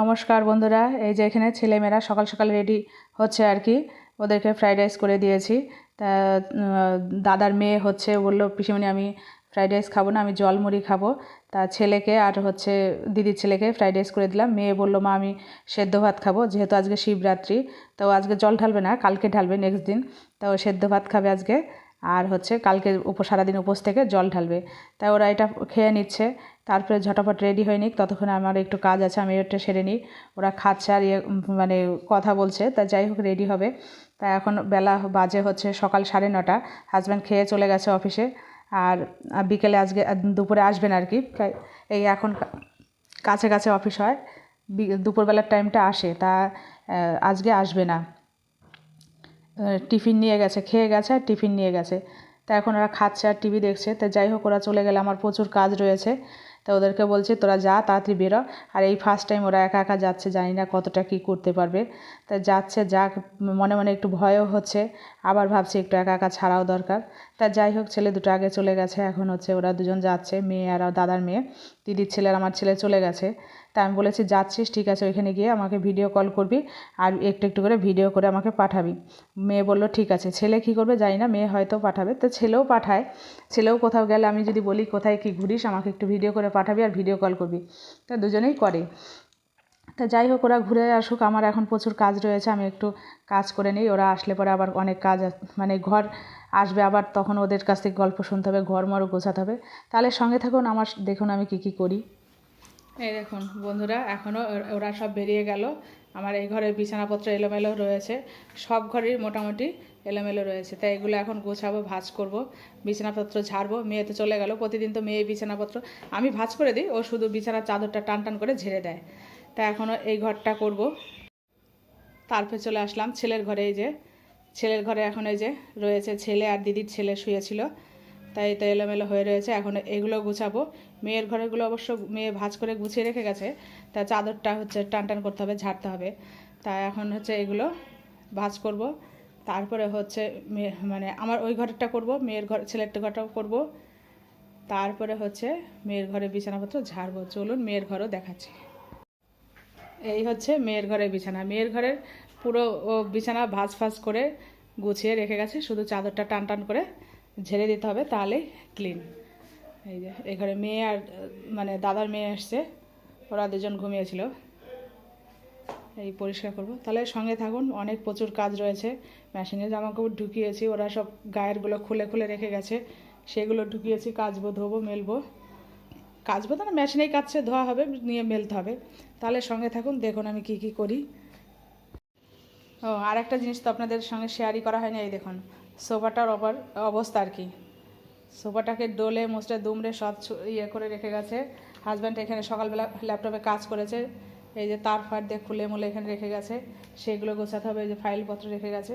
নমস্কার বন্ধুরা, এই যে এখানে ছেলেমেয়েরা সকাল সকাল রেডি হচ্ছে আর কি। ওদেরকে ফ্রাইড রাইস করে দিয়েছি। তা দাদার মেয়ে হচ্ছে, বলল, পিসিমণি, আমি ফ্রাইড রাইস খাব না, আমি জল মুড়ি খাব। তা ছেলেকে আর হচ্ছে দিদির ছেলেকে ফ্রাইড রাইস করে দিলাম। মেয়ে বলল, মা, আমি সেদ্ধ ভাত খাব, যেহেতু আজকে শিবরাত্রি, তো আজকে জল ঢালবে না, কালকে ঢালবে নেক্সট দিন। তো সেদ্ধ ভাত খাবে আজকে, আর হচ্ছে কালকে উপ, সারাদিন উপোস থেকে জল ঢালবে। তাই ওরা এটা খেয়ে নিচ্ছে। তারপরে ঝটাপট রেডি হয়ে নিক, ততক্ষণে আমার একটু কাজ আছে, আমি এটা সেরে নিই। ওরা খাচ্ছে আর ইয়ে মানে কথা বলছে, তা যাই হোক রেডি হবে। তা এখন বেলা বাজে হচ্ছে সকাল সাড়ে নটা হাজব্যান্ড খেয়ে চলে গেছে অফিসে আর বিকেলে আজকে দুপুরে আসবেন আর কি। এই এখন কাছে কাছে অফিস হয় দুপুরবেলার টাইমটা আসে, তা আজকে আসবে না। টিফিন নিয়ে গেছে, খেয়ে গেছে আর টিফিন নিয়ে গেছে। তা এখন ওরা খাচ্ছে আর টিভি দেখছে, তা যাই হোক ওরা চলে গেলে আমার প্রচুর কাজ রয়েছে। তা ওদেরকে বলছে, তোরা যা, তাড়াতাড়ি বেরো আর এই ফার্স্ট টাইম ওরা একা একা যাচ্ছে, জানি না কতটা কী করতে পারবে। তা যাচ্ছে, যাক, মনে মনে একটু ভয়ও হচ্ছে, আবার ভাবছি একটু একা একা ছাড়াও দরকার। তা যাই হোক, ছেলে দুটো আগে চলে গেছে, এখন হচ্ছে ওরা দুজন যাচ্ছে, মেয়ে আর দাদার মেয়ে। দিদির ছেলে আর আমার ছেলে চলে গেছে। তা আমি বলেছি, যাচ্ছিস, ঠিক আছে, ওইখানে গিয়ে আমাকে ভিডিও কল করবি আর একটু একটু করে ভিডিও করে আমাকে পাঠাবি। মেয়ে বলল, ঠিক আছে। ছেলে কী করবে জানি না, মেয়ে হয়তো পাঠাবে। তো ছেলেও পাঠায়। ছেলেও কোথাও গেলে আমি যদি বলি, কোথায় কী ঘুরিস, আমাকে একটু ভিডিও করে পাঠাবি আর ভিডিও কল করবি। তা দুজনেই করে। তা যাই হোক, ওরা ঘুরে আসুক। আমার এখন প্রচুর কাজ রয়েছে, আমি একটু কাজ করে নিই। ওরা আসলে পরে আবার অনেক কাজ মানে ঘর আসবে আবার তখন ওদের কাছ থেকে গল্প শুনতে হবে, ঘর মরও গোছাতে হবে। তাহলে সঙ্গে থাকুন, আমার দেখুন আমি কী কী করি। এই দেখুন, বন্ধুরা এখনও ওরা সব বেরিয়ে গেল। আমার এই ঘরের বিছানাপত্র এলোমেলো রয়েছে। সব ঘরের মোটামুটি এলোমেলো রয়েছে। তাই এগুলো এখন গোছাবো, ভাঁজ করব, বিছানাপত্র ঝাড়বো। মেয়ে তো চলে গেল, প্রতিদিন তো মেয়ে বিছানাপত্র। আমি ভাঁজ করে দিই, ও শুধু বিছানার চাদরটা টান টান করে ঝেড়ে দেয়। তা এখনও এই ঘরটা করব। তারপরে চলে আসলাম ছেলের ঘরে, এই যে, ছেলের ঘরে এখন এই যে রয়েছে ছেলে আর দিদির ছেলে শুয়েছিল। তাই তো এলোমেলো হয়ে রয়েছে। এখন এগুলো গুছাবো। মেয়ের ঘরেগুলো অবশ্য মেয়ে ভাঁজ করে গুছিয়ে রেখে গেছে। তা চাদরটা হচ্ছে টান টান করতে হবে, ঝাড়তে হবে। তা এখন হচ্ছে এগুলো ভাঁজ করব। তারপরে হচ্ছে মেয়ে মানে আমার ওই ঘরটা করব, মেয়ের ঘর, ছেলের ঘরটাও করব। তারপরে হচ্ছে মেয়ের ঘরে বিছানাপত্র ঝাড়বো। চলুন মেয়ের ঘরও দেখাচ্ছি। এই হচ্ছে মেয়ের ঘরের বিছানা। মেয়ের ঘরের পুরো বিছানা ভাঁজ ফাজ করে গুছিয়ে রেখে গেছে। শুধু চাদরটা টান টান করে ঝেড়ে দিতে হবে তাহলেই ক্লিন এই যে ঘরে মেয়ে আর মানে দাদার মেয়ে এসছে, ওরা দুজন ঘুমিয়েছিল। এই পরিষ্কার করব। তাহলে সঙ্গে থাকুন, অনেক প্রচুর কাজ রয়েছে। মেশিনে জামা কাপড় ঢুকিয়েছি, ওরা সব গায়েরগুলো খুলে খুলে রেখে গেছে। সেগুলো ঢুকিয়েছি, কাচবো, ধোবো, মেলবো। কাচবো তো না মেশিনেই কাচছে, ধোয়া হবে, নিয়ে মেলতে হবে। তাহলে সঙ্গে থাকুন, দেখুন আমি কি কি করি। ও আর একটা জিনিস তো আপনাদের সঙ্গে শেয়ারই করা হয়নি, এই দেখুন। সোফাটার অপর অবস্থা আর কি। সোফাটাকে ডোলে মোস্টে দুমড়ে সব ইয়ে করে রেখে গেছে। হাজব্যান্ড এখানে সকালবেলা ল্যাপটপে কাজ করেছে। এই যে তার ফার দিয়ে খুলে মুলে এখানে রেখে গেছে। সেগুলো গোছাতে হবে, এই যে ফাইলপত্র রেখে গেছে।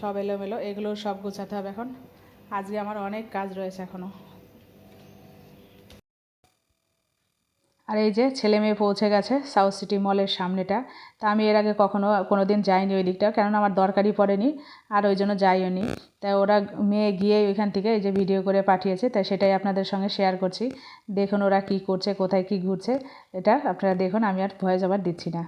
সব এলোমেলো এগুলো সব গোছাতে হবে এখন। আজকে আমার অনেক কাজ রয়েছে এখনও আর এই যে ছেলে মেয়ে পৌঁছে গেছে সাউথ সিটি মলের সামনেটা। তা আমি এর আগে কখনো কোনো দিন যাইনি ওই দিকটা কেননা আমার দরকারই পড়েনি, আর ওই জন্য যাইও নি তাই ওরা মেয়ে গিয়ে ওইখান থেকে এই যে ভিডিও করে পাঠিয়েছে তাই সেটাই আপনাদের সঙ্গে শেয়ার করছি। দেখুন ওরা কি করছে, কোথায় কি ঘুরছে, এটা আপনারা দেখুন, আমি আর ভয়ে যাবার দিচ্ছি না।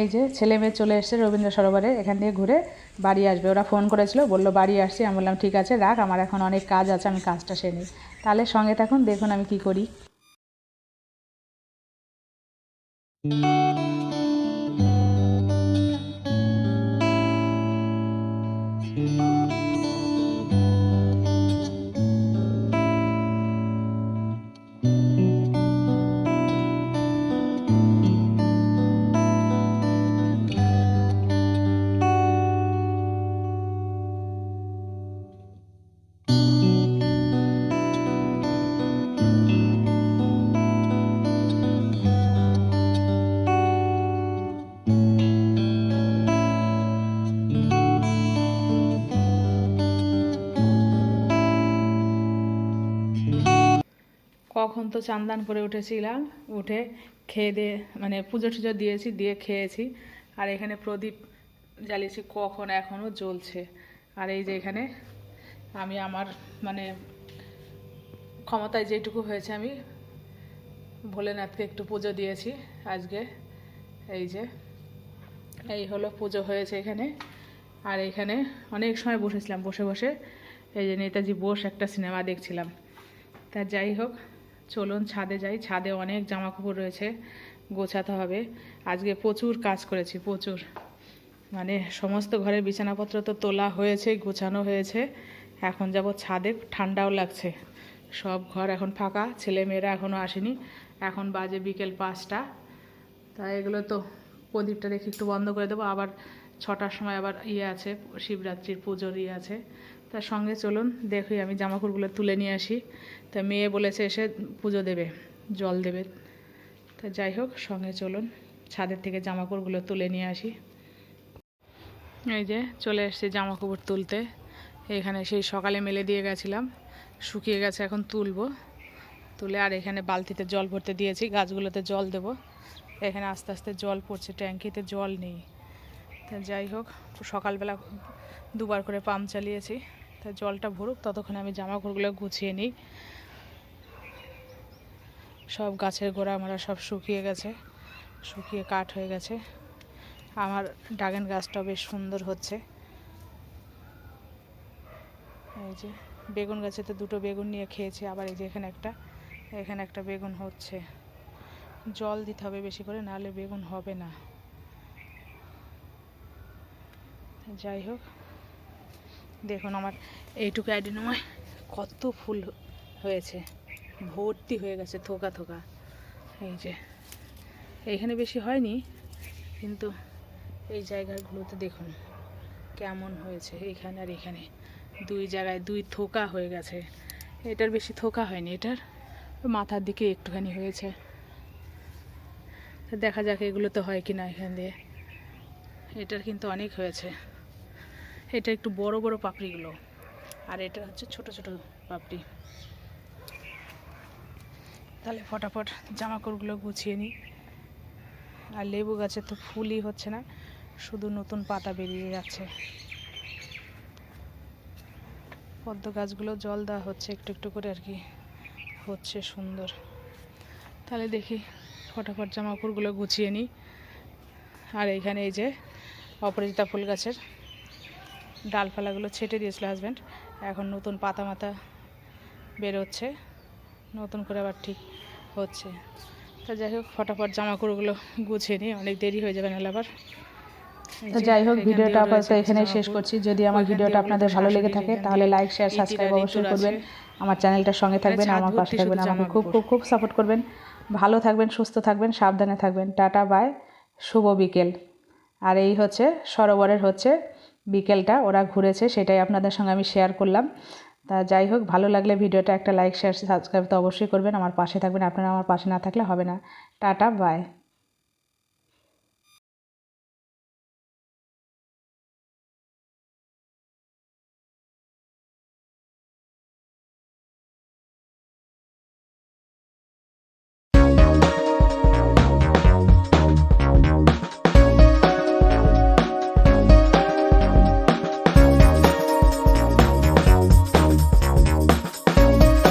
এই যে ছেলে মেয়ে চলে এসছে রবীন্দ্র সরোবরে, এখান থেকে ঘুরে বাড়ি আসবে। ওরা ফোন করেছিল, বলল, বাড়ি আসছি। আমি বললাম, ঠিক আছে, রাখ, আমার এখন অনেক কাজ আছে, আমি কাজটা সেরে নিই। তাহলে সঙ্গে থাকুন, দেখুন আমি কি করি। কখন তো চান্দান করে উঠেছিলাম, উঠে খেয়ে দিয়ে মানে পুজো টুজো দিয়েছি, দিয়ে খেয়েছি। আর এখানে প্রদীপ জ্বালিয়েছি, কখন এখনও জ্বলছে। আর এই যে এখানে আমি আমার মানে ক্ষমতায় যেটুকু হয়েছে আমি, ভোলেনাথকে একটু পুজো দিয়েছি আজকে। এই যে, এই হলো পুজো হয়েছে এখানে। আর এখানে অনেক সময় বসেছিলাম, বসে বসে এই যে নেতাজি বোস একটা সিনেমা দেখছিলাম। তা যাই হোক চলুন ছাদে যাই। ছাদে অনেক জামা কাপড় রয়েছে, গোছাতে হবে। আজকে প্রচুর কাজ করেছি, প্রচুর। মানে সমস্ত ঘরের বিছানাপত্র তো তোলা হয়েছে, গোছানো হয়েছে। এখন যাব ছাদে, ঠান্ডাও লাগছে। সব ঘর এখন ফাঁকা ছেলে মেয়েরা এখনও আসেনি। এখন বাজে বিকেল পাঁচটা। তা এগুলো তো প্রদীপটা রেখে একটু বন্ধ করে দেবো। আবার ছটার সময় আবার ইয়ে আছে, শিবরাত্রির পুজোর ইয়ে আছে। তার সঙ্গে চলুন, দেখি আমি জামাকাপড়গুলো তুলে নিয়ে আসি। তা মেয়ে বলেছে এসে পুজো দেবে, জল দেবে। তা যাই হোক, সঙ্গে চলুন, ছাদের থেকে জামাকাপড়গুলো তুলে নিয়ে আসি। এই যে, চলে এসেছি জামাকাপড় তুলতে। এখানে সেই সকালে মেলে দিয়ে গেছিলাম, শুকিয়ে গেছে, এখন তুলবো। তুলে আর এখানে বালতিতে জল ভরতে দিয়েছি, গাছগুলোতে জল দেব। এখানে আস্তে আস্তে জল পড়ছে, ট্যাঙ্কিতে জল নেই। তা যাই হোক, সকালবেলা দুবার করে পাম্প চালিয়েছি। তা জলটা ভরুক, ততক্ষণে আমি জামা কাপড়গুলো গুছিয়ে নিই। সব গাছের গোড়া আমরা সব শুকিয়ে গেছে, শুকিয়ে কাঠ হয়ে গেছে। আমার ড্রাগন গাছটাও বেশ সুন্দর হচ্ছে। এই যে, বেগুন গাছে তো দুটো বেগুন নিয়ে খেয়েছি, আবার এই যে এখানে একটা এখানে একটা বেগুন হচ্ছে। জল দিতে হবে বেশি করে, নাহলে বেগুন হবে না। যাই হোক দেখুন আমার এইটুকু অ্যাডিনোমায় কত ফুল হয়েছে, ভর্তি হয়ে গেছে থোকা থোকা। এই যে, এইখানে বেশি হয়নি, কিন্তু এই জায়গাগুলোতে দেখুন কেমন হয়েছে, এইখানে আর এখানে। দুই জায়গায় দুই থোকা হয়ে গেছে। এটার বেশি থোকা হয়নি, এটার মাথার দিকে একটুখানি হয়েছে। দেখা যাক এগুলো তো হয় কি না এখান দিয়ে। এটার কিন্তু অনেক হয়েছে। এটা একটু বড় বড় পাপড়িগুলো। আর এটা হচ্ছে ছোট ছোট পাপড়ি। তাহলে ফটাফট জামাকাপড়গুলো গুছিয়ে নিই। আর লেবু গাছে তো ফুলই হচ্ছে না, শুধু নতুন পাতা বেরিয়ে যাচ্ছে। পদ্ম গাছগুলো জল দেওয়া হচ্ছে, একটু একটু করে আর কি হচ্ছে সুন্দর। তাহলে দেখি ফটাফট জামাকাপড়গুলো গুছিয়ে নিই। আর এখানে এই যে অপরাজিতা ফুল গাছের ডালপালাগুলো ছেটে দিয়েছিল হাজব্যান্ড এখন নতুন পাতা মাতা বেরোচ্ছে। নতুন করে আবার ঠিক হচ্ছে। তা যাই হোক ফটাফট জামা কাপড়গুলো গুছিয়ে নিই। অনেক দেরি হয়ে যাবে নাহলে আবার। তো যাই হোক ভিডিওটা আপাতত এখানেই শেষ করছি। যদি আমার ভিডিওটা আপনাদের ভালো লেগে থাকে তাহলে লাইক শেয়ার সাবস্ক্রাইব অবশ্যই করবেন। আমার চ্যানেলটার সঙ্গে থাকবেন ছাদ আমার পাশে থাকবেন আমাকে খুব খুব খুব সাপোর্ট করবেন। ভালো থাকবেন সুস্থ থাকবেন সাবধানে থাকবেন। টাটা বাই শুভ বিকেল। আর এই হচ্ছে সরোবরের হচ্ছে বিকেলটা ওরা ঘুরেছে, সেটাই আপনাদের সঙ্গে আমি শেয়ার করলাম। তা যাই হোক, ভালো লাগলে ভিডিওটা একটা লাইক শেয়ার সাবস্ক্রাইব তো অবশ্যই করবেন। আমার পাশে থাকবেন। আপনারা আমার পাশে না থাকলে হবে না। Tata bye